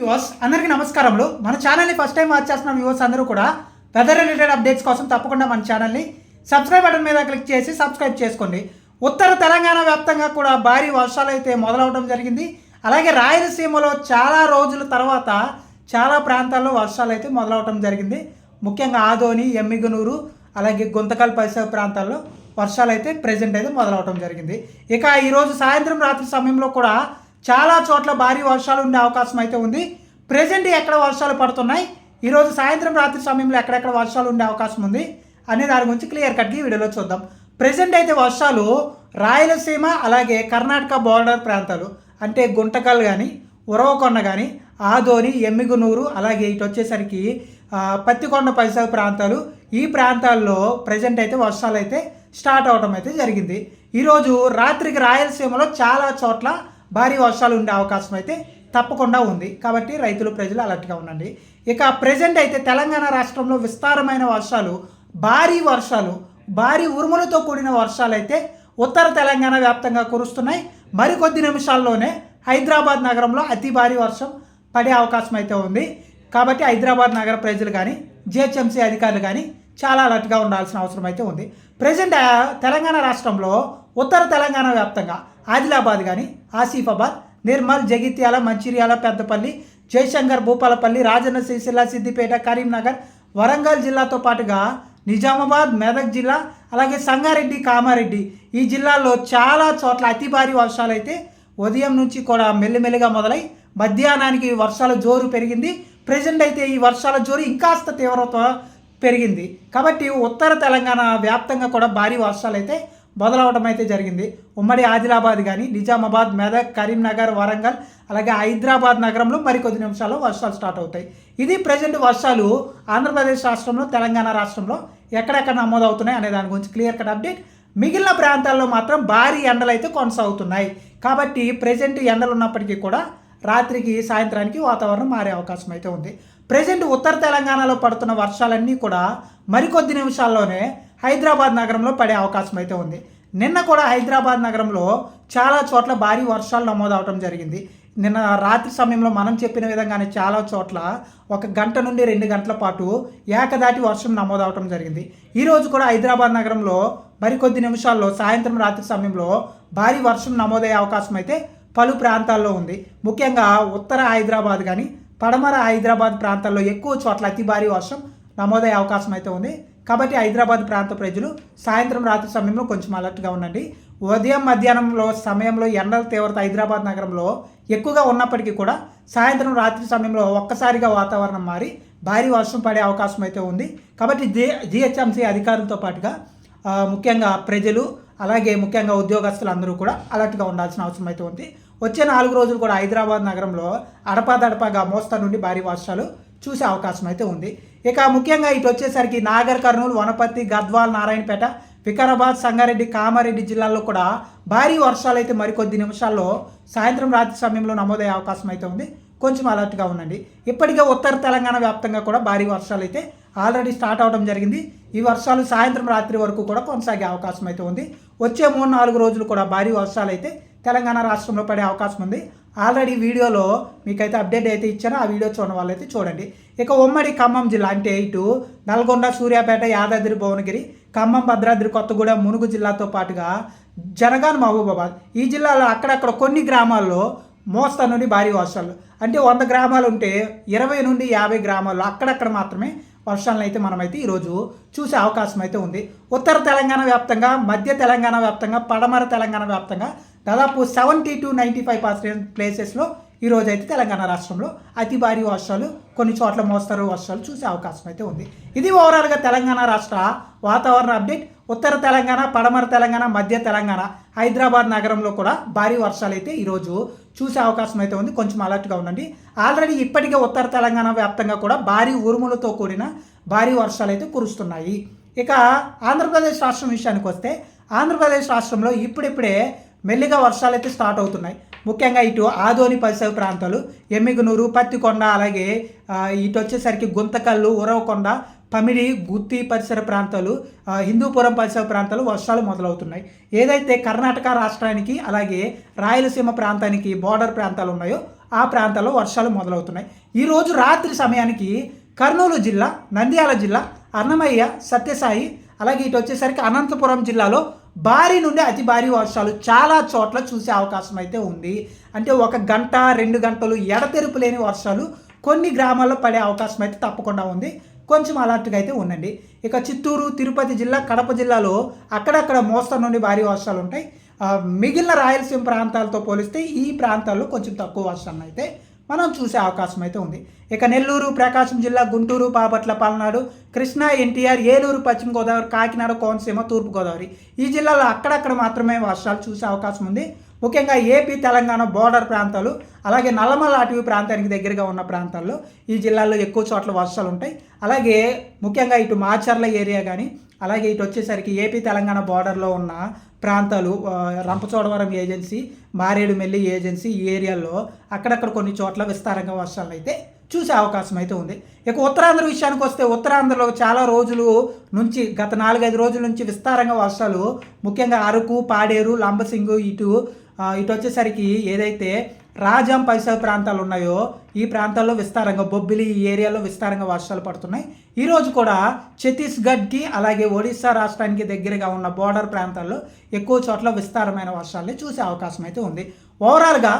Viewers అందరికీ నమస్కారములు. మన ఛానల్ని ఫస్ట్ టైం వాచ్ చేస్తున్న వ్యూవర్స్ అందరూ కూడా వెదర్ రిలేటెడ్ అప్డేట్స్ కోసం తప్పకుండా మన ఛానల్ని సబ్స్క్రైబ్ బటన్ మీద క్లిక్ చేసి సబ్స్క్రైబ్ చేసుకోండి. ఉత్తర తెలంగాణ వ్యాప్తంగా కూడా భారీ వర్షాలు అయితే మొదలవడం జరిగింది. అలాగే రాయలసీమలో చాలా రోజుల తర్వాత చాలా ప్రాంతాల్లో వర్షాలు అయితే మొదలవడం జరిగింది. ముఖ్యంగా ఆదోని ఎమ్మిగనూరు అలాగే గుంతకల్ పరిసర ప్రాంతాల్లో వర్షాలు అయితే ప్రజెంట్ అయితే మొదలవడం జరిగింది. ఇక ఈరోజు సాయంత్రం రాత్రి సమయంలో కూడా చాలా చోట్ల భారీ వర్షాలు ఉండే అవకాశం అయితే ఉంది. ప్రజెంట్ ఎక్కడ వర్షాలు పడుతున్నాయి? ఈరోజు సాయంత్రం రాత్రి సమయంలో ఎక్కడెక్కడ వర్షాలు ఉండే అవకాశం ఉంది? అనే దాని గురించి క్లియర్ కట్గా వీడియోలో చూద్దాం. ప్రజెంట్ అయితే వర్షాలు రాయలసీమ అలాగే కర్ణాటక బోర్డర్ ప్రాంతాలు అంటే గుంటకల్ కానీ ఉరవకొండ కానీ ఆదోని ఎమ్మిగునూరు అలాగే ఇటు వచ్చేసరికి పత్తికొండ పరిసర ప్రాంతాలు ఈ ప్రాంతాల్లో ప్రజెంట్ అయితే వర్షాలు అయితే స్టార్ట్ అవడం అయితే జరిగింది. ఈరోజు రాత్రికి రాయలసీమలో చాలా చోట్ల భారీ వర్షాలు ఉండే అవకాశం అయితే తప్పకుండా ఉంది. కాబట్టి రైతులు ప్రజలు అలర్ట్గా ఉండండి. ఇక ప్రజెంట్ అయితే తెలంగాణ రాష్ట్రంలో విస్తారమైన వర్షాలు భారీ వర్షాలు భారీ ఉరుములతో కూడిన వర్షాలు అయితే ఉత్తర తెలంగాణ వ్యాప్తంగా కురుస్తున్నాయి. మరికొద్ది నిమిషాల్లోనే హైదరాబాద్ నగరంలో అతి భారీ వర్షం పడే అవకాశం అయితే ఉంది. కాబట్టి హైదరాబాద్ నగర ప్రజలు కానీ జిహెచ్ఎంసీ అధికారులు కానీ చాలా అలర్ట్గా ఉండాల్సిన అవసరం అయితే ఉంది. ప్రజెంట్ uh, తెలంగాణ రాష్ట్రంలో ఉత్తర తెలంగాణ వ్యాప్తంగా ఆదిలాబాద్ కానీ ఆసిఫాబాద్ నిర్మల్ జగిత్యాల మంచిర్యాల పెద్దపల్లి జయశంకర్ భూపాలపల్లి రాజన్న సిరిసిల్ల సిద్దిపేట కరీంనగర్ వరంగల్ జిల్లాతో పాటుగా నిజామాబాద్ మెదక్ జిల్లా అలాగే సంగారెడ్డి కామారెడ్డి ఈ జిల్లాల్లో చాలా చోట్ల అతి భారీ వర్షాలు అయితే ఉదయం నుంచి కూడా మెల్లిమెల్లిగా మొదలై మధ్యాహ్నానికి వర్షాల జోరు పెరిగింది. ప్రజెంట్ అయితే ఈ వర్షాల జోరు ఇంకాస్త తీవ్రత పెరిగింది. కాబట్టి ఉత్తర తెలంగాణ వ్యాప్తంగా కూడా భారీ వర్షాలు అయితే మొదలవడం అయితే జరిగింది. ఉమ్మడి ఆదిలాబాద్ కానీ నిజామాబాద్ మెదక్ కరీంనగర్ వరంగల్ అలాగే హైదరాబాద్ నగరంలో మరికొద్ది నిమిషాల్లో వర్షాలు స్టార్ట్ అవుతాయి. ఇది ప్రజెంట్ వర్షాలు ఆంధ్రప్రదేశ్ రాష్ట్రంలో తెలంగాణ రాష్ట్రంలో ఎక్కడెక్కడ నమోదవుతున్నాయి అనే దాని గురించి క్లియర్ కట్ అప్డేట్. మిగిలిన ప్రాంతాల్లో మాత్రం భారీ ఎండలు అయితే కొనసాగుతున్నాయి. కాబట్టి ప్రజెంట్ ఎండలు ఉన్నప్పటికీ కూడా రాత్రికి సాయంత్రానికి వాతావరణం మారే అవకాశం అయితే ఉంది. ప్రజెంట్ ఉత్తర తెలంగాణలో పడుతున్న వర్షాలన్నీ కూడా మరికొద్ది నిమిషాల్లోనే హైదరాబాద్ నగరంలో పడే అవకాశం అయితే ఉంది. నిన్న కూడా హైదరాబాద్ నగరంలో చాలా చోట్ల భారీ వర్షాలు నమోదవటం జరిగింది. నిన్న రాత్రి సమయంలో మనం చెప్పిన విధంగానే చాలా చోట్ల ఒక గంట నుండి రెండు గంటల పాటు ఏకదాటి వర్షం నమోదవటం జరిగింది. ఈరోజు కూడా హైదరాబాద్ నగరంలో మరికొద్ది నిమిషాల్లో సాయంత్రం రాత్రి సమయంలో భారీ వర్షం నమోదయ్యే అవకాశం అయితే పలు ప్రాంతాల్లో ఉంది. ముఖ్యంగా ఉత్తర హైదరాబాద్ కానీ పడమర హైదరాబాద్ ప్రాంతాల్లో ఎక్కువ చోట్ల అతి భారీ వర్షం నమోదయ్యే అవకాశం అయితే ఉంది. కాబట్టి హైదరాబాద్ ప్రాంత ప్రజలు సాయంత్రం రాత్రి సమయంలో కొంచెం అలర్ట్గా ఉండండి. ఉదయం మధ్యాహ్నంలో సమయంలో ఎండల తీవ్రత హైదరాబాద్ నగరంలో ఎక్కువగా ఉన్నప్పటికీ కూడా సాయంత్రం రాత్రి సమయంలో ఒక్కసారిగా వాతావరణం మారి భారీ వర్షం పడే అవకాశం అయితే ఉంది. కాబట్టి జి జిహెచ్ఎంసీ అధికారులతో పాటుగా ముఖ్యంగా ప్రజలు అలాగే ముఖ్యంగా ఉద్యోగస్తులు అందరూ కూడా అలర్ట్గా ఉండాల్సిన అవసరం అయితే ఉంది. వచ్చే నాలుగు రోజులు కూడా హైదరాబాద్ నగరంలో అడపాదడపాగా మోస్తా నుండి భారీ వర్షాలు చూసే అవకాశం అయితే ఉంది. ఇక ముఖ్యంగా ఇటు వచ్చేసరికి నాగర్ కర్నూలు వనపర్తి గద్వాల్ నారాయణపేట వికారాబాద్ సంగారెడ్డి కామారెడ్డి జిల్లాల్లో కూడా భారీ వర్షాలు అయితే మరికొద్ది నిమిషాల్లో సాయంత్రం రాత్రి సమయంలో నమోదయ్యే అవకాశం అయితే ఉంది. కొంచెం అలర్ట్గా ఉండండి. ఇప్పటికే ఉత్తర తెలంగాణ వ్యాప్తంగా కూడా భారీ వర్షాలు అయితే ఆల్రెడీ స్టార్ట్ అవడం జరిగింది. ఈ వర్షాలు సాయంత్రం రాత్రి వరకు కూడా కొనసాగే అవకాశం అయితే ఉంది. వచ్చే మూడు నాలుగు రోజులు కూడా భారీ వర్షాలు అయితే తెలంగాణ రాష్ట్రంలో పడే అవకాశం ఉంది. ఆల్రెడీ వీడియోలో మీకైతే అప్డేట్ అయితే ఇచ్చారో ఆ వీడియో చూడడం వాళ్ళైతే చూడండి. ఇక ఉమ్మడి ఖమ్మం జిల్లా అంటే ఇటు నల్గొండ సూర్యాపేట యాదాద్రి భువనగిరి ఖమ్మం భద్రాద్రి కొత్తగూడెం మునుగు జిల్లాతో పాటుగా జనగాన్ మహబూబాబాద్ ఈ జిల్లాలో అక్కడక్కడ కొన్ని గ్రామాల్లో మోస్తా నుండి భారీ వర్షాలు. అంటే వంద గ్రామాలు ఉంటే ఇరవై నుండి యాభై గ్రామాలు అక్కడక్కడ మాత్రమే వర్షాలను అయితే మనమైతే ఈరోజు చూసే అవకాశం అయితే ఉంది. ఉత్తర తెలంగాణ వ్యాప్తంగా మధ్య తెలంగాణ వ్యాప్తంగా పడమర తెలంగాణ వ్యాప్తంగా దాదాపు seventy two ninety five percent ప్లేసెస్లో ఈరోజు అయితే తెలంగాణ రాష్ట్రంలో అతి భారీ వర్షాలు కొన్ని చోట్ల మోస్తరు వర్షాలు చూసే అవకాశం అయితే ఉంది. ఇది ఓవరాల్గా తెలంగాణ రాష్ట్ర వాతావరణ అప్డేట్. ఉత్తర తెలంగాణ పడమర తెలంగాణ మధ్య తెలంగాణ హైదరాబాద్ నగరంలో కూడా భారీ వర్షాలు అయితే ఈరోజు చూసే అవకాశం అయితే ఉంది. కొంచెం అలర్ట్గా ఉండండి. ఆల్రెడీ ఇప్పటికే ఉత్తర తెలంగాణ వ్యాప్తంగా కూడా భారీ ఉరుములతో కూడిన భారీ వర్షాలు అయితే కురుస్తున్నాయి. ఇక ఆంధ్రప్రదేశ్ రాష్ట్రం విషయానికి వస్తే ఆంధ్రప్రదేశ్ రాష్ట్రంలో ఇప్పుడిప్పుడే మెల్లిగా వర్షాలు అయితే స్టార్ట్ అవుతున్నాయి. ముఖ్యంగా ఇటు ఆదోని పరిసర ప్రాంతాలు ఎమ్మిగునూరు పత్తికొండ అలాగే ఇటు వచ్చేసరికి గుంతకల్లు ఉరవకొండ పమిడి గుత్తి పరిసర ప్రాంతాలు హిందూపురం పరిసర ప్రాంతాలు వర్షాలు మొదలవుతున్నాయి. ఏదైతే కర్ణాటక రాష్ట్రానికి అలాగే రాయలసీమ ప్రాంతానికి బోర్డర్ ప్రాంతాలు ఉన్నాయో ఆ ప్రాంతాల్లో వర్షాలు మొదలవుతున్నాయి. ఈరోజు రాత్రి సమయానికి కర్నూలు జిల్లా నంద్యాల జిల్లా అన్నమయ్య సత్యసాయి అలాగే ఇటు వచ్చేసరికి అనంతపురం జిల్లాలో భారీ నుండి అతి భారీ వర్షాలు చాలా చోట్ల చూసే అవకాశం అయితే ఉంది. అంటే ఒక గంట రెండు గంటలు ఎడతెరుపు లేని వర్షాలు కొన్ని గ్రామాల్లో పడే అవకాశం అయితే తప్పకుండా ఉంది. కొంచెం అలర్ట్గా అయితే ఉండండి. ఇక చిత్తూరు తిరుపతి జిల్లా కడప జిల్లాలో అక్కడక్కడ మోస్తరు నుండి భారీ వర్షాలు ఉంటాయి. మిగిలిన రాయలసీమ ప్రాంతాలతో పోలిస్తే ఈ ప్రాంతాల్లో కొంచెం తక్కువ వర్షాలు అయితే మనం చూసే అవకాశం అయితే ఉంది. ఇక నెల్లూరు ప్రకాశం జిల్లా గుంటూరు బాపట్ల పల్నాడు కృష్ణా ఎన్టీఆర్ ఏలూరు పశ్చిమ గోదావరి కాకినాడ కోనసీమ తూర్పుగోదావరి ఈ జిల్లాలో అక్కడక్కడ మాత్రమే వర్షాలు చూసే అవకాశం ఉంది. ముఖ్యంగా ఏపీ తెలంగాణ బోర్డర్ ప్రాంతాలు అలాగే నల్లమల అటవీ ప్రాంతానికి దగ్గరగా ఉన్న ప్రాంతాల్లో ఈ జిల్లాల్లో ఎక్కువ చోట్ల వర్షాలు ఉంటాయి. అలాగే ముఖ్యంగా ఇటు మాచర్ల ఏరియా కానీ అలాగే ఇటు వచ్చేసరికి ఏపీ తెలంగాణ బార్డర్లో ఉన్న ప్రాంతాలు రంపచోడవరం ఏజెన్సీ మారేడుమెల్లి ఏజెన్సీ ఈ ఏరియాల్లో అక్కడక్కడ కొన్ని చోట్ల విస్తారంగా వర్షాలు అయితే చూసే అవకాశం అయితే ఉంది. ఇక ఉత్తరాంధ్ర విషయానికి వస్తే ఉత్తరాంధ్రలో చాలా రోజులు నుంచి గత నాలుగైదు రోజుల నుంచి విస్తారంగా వర్షాలు ముఖ్యంగా అరకు పాడేరు లంబసింగు ఇటు ఇటు వచ్చేసరికి ఏదైతే రాజాం పరిసర ప్రాంతాలు ఉన్నాయో ఈ ప్రాంతాల్లో విస్తారంగా బొబ్బిలి ఈ ఏరియాలో విస్తారంగా వర్షాలు పడుతున్నాయి. ఈరోజు కూడా ఛత్తీస్గఢ్కి అలాగే ఒడిశా రాష్ట్రానికి దగ్గరగా ఉన్న బోర్డర్ ప్రాంతాల్లో ఎక్కువ చోట్ల విస్తారమైన వర్షాలని చూసే అవకాశం అయితే ఉంది. ఓవరాల్గా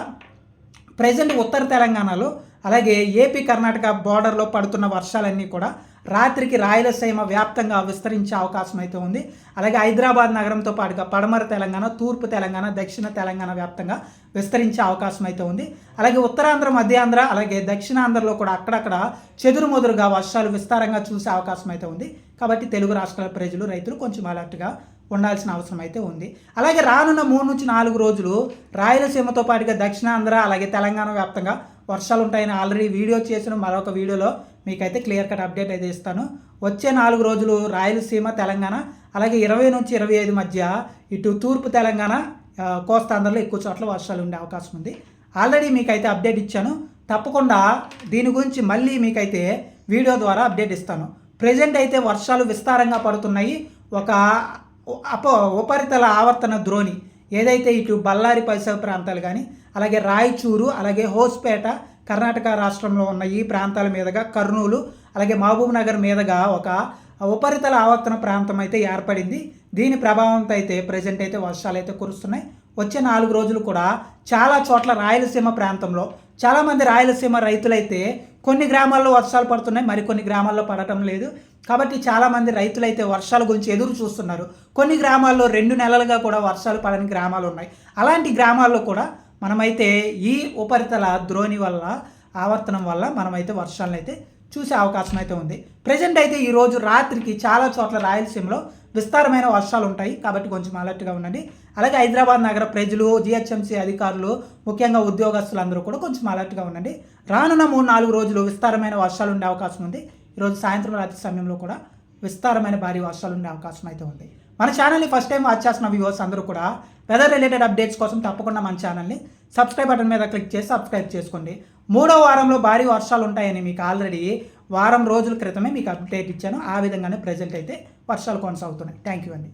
ప్రజెంట్ ఉత్తర తెలంగాణలో అలాగే ఏపీ కర్ణాటక బార్డర్లో పడుతున్న వర్షాలన్నీ కూడా రాత్రికి రాయలసీమ వ్యాప్తంగా విస్తరించే అవకాశం అయితే ఉంది. అలాగే హైదరాబాద్ నగరంతో పాటుగా పడమర తెలంగాణ తూర్పు తెలంగాణ దక్షిణ తెలంగాణ వ్యాప్తంగా విస్తరించే అవకాశం అయితే ఉంది. అలాగే ఉత్తరాంధ్ర మధ్యాంధ్ర అలాగే దక్షిణాంధ్రలో కూడా అక్కడక్కడ చెదురుమదురుగా వర్షాలు విస్తారంగా చూసే అవకాశం అయితే ఉంది. కాబట్టి తెలుగు రాష్ట్రాల ప్రజలు రైతులు కొంచెం అలర్ట్గా ఉండాల్సిన అవసరం అయితే ఉంది. అలాగే రానున్న మూడు నుంచి నాలుగు రోజులు రాయలసీమతో పాటుగా దక్షిణాంధ్ర అలాగే తెలంగాణ వ్యాప్తంగా వర్షాలు ఉంటాయని ఆల్రెడీ వీడియో చేసిన మరొక వీడియోలో మీకైతే క్లియర్ కట్ అప్డేట్ అయితే ఇస్తాను. వచ్చే నాలుగు రోజులు రాయలసీమ తెలంగాణ అలాగే ఇరవై నుంచి ఇరవై ఐదు మధ్య ఇటు తూర్పు తెలంగాణ కోస్తాంధ్రలో ఎక్కువ చోట్ల వర్షాలు ఉండే అవకాశం ఉంది. ఆల్రెడీ మీకైతే అప్డేట్ ఇచ్చాను. తప్పకుండా దీని గురించి మళ్ళీ మీకైతే వీడియో ద్వారా అప్డేట్ ఇస్తాను. ప్రజెంట్ అయితే వర్షాలు విస్తారంగా పడుతున్నాయి. ఒక అప ఉపరితల ఆవర్తన ద్రోణి. ఏదైతే ఇటు బళ్ళారి పరిసర ప్రాంతాలు కానీ అలాగే రాయచూరు అలాగే హోస్పేట కర్ణాటక రాష్ట్రంలో ఉన్న ఈ ప్రాంతాల మీదుగా కర్నూలు అలాగే మహబూబ్ నగర్ మీదుగా ఒక ఉపరితల ఆవర్తన ప్రాంతం అయితే ఏర్పడింది. దీని ప్రభావంతో అయితే ప్రజెంట్ అయితే వర్షాలు అయితే కురుస్తున్నాయి. వచ్చే నాలుగు రోజులు కూడా చాలా చోట్ల రాయలసీమ ప్రాంతంలో చాలామంది రాయలసీమ రైతులైతే కొన్ని గ్రామాల్లో వర్షాలు పడుతున్నాయి మరికొన్ని గ్రామాల్లో పడటం లేదు. కాబట్టి చాలామంది రైతులైతే వర్షాల గురించి ఎదురు చూస్తున్నారు. కొన్ని గ్రామాల్లో రెండు నెలలుగా కూడా వర్షాలు పడని గ్రామాలు ఉన్నాయి. అలాంటి గ్రామాల్లో కూడా మనమైతే ఈ ఉపరితల ద్రోణి వల్ల ఆవర్తనం వల్ల మనమైతే వర్షాలను అయితే చూసే అవకాశం అయితే ఉంది. ప్రజెంట్ అయితే ఈరోజు రాత్రికి చాలా చోట్ల రాయలసీమలో విస్తారమైన వర్షాలు ఉంటాయి. కాబట్టి కొంచెం అలర్ట్గా ఉండండి. అలాగే హైదరాబాద్ నగర ప్రజలు జిహెచ్ఎంసీ అధికారులు ముఖ్యంగా ఉద్యోగస్తులు అందరూ కూడా కొంచెం అలర్ట్గా ఉండండి. రానున్న మూడు నాలుగు రోజులు విస్తారమైన వర్షాలు ఉండే అవకాశం ఉంది. ఈరోజు సాయంత్రం రాత్రి సమయంలో కూడా విస్తారమైన భారీ వర్షాలు ఉండే అవకాశం అయితే ఉంది. మన ఛానల్ని ఫస్ట్ టైం వాచ్ చేస్తున్న వ్యూవర్స్ అందరూ కూడా వెదర్ రిలేటెడ్ అప్డేట్స్ కోసం తప్పకుండా మన ఛానల్ని సబ్స్క్రైబ్ బటన్ మీద క్లిక్ చేసి సబ్స్క్రైబ్ చేసుకోండి. మూడో వారంలో భారీ వర్షాలు ఉంటాయని మీకు ఆల్రెడీ వారం రోజుల క్రితమే మీకు అప్డేట్ ఇచ్చాను. ఆ విధంగానే ప్రజెంట్ అయితే వర్షాలు కొనసాగుతున్నాయి. థ్యాంక్ యూ అండి.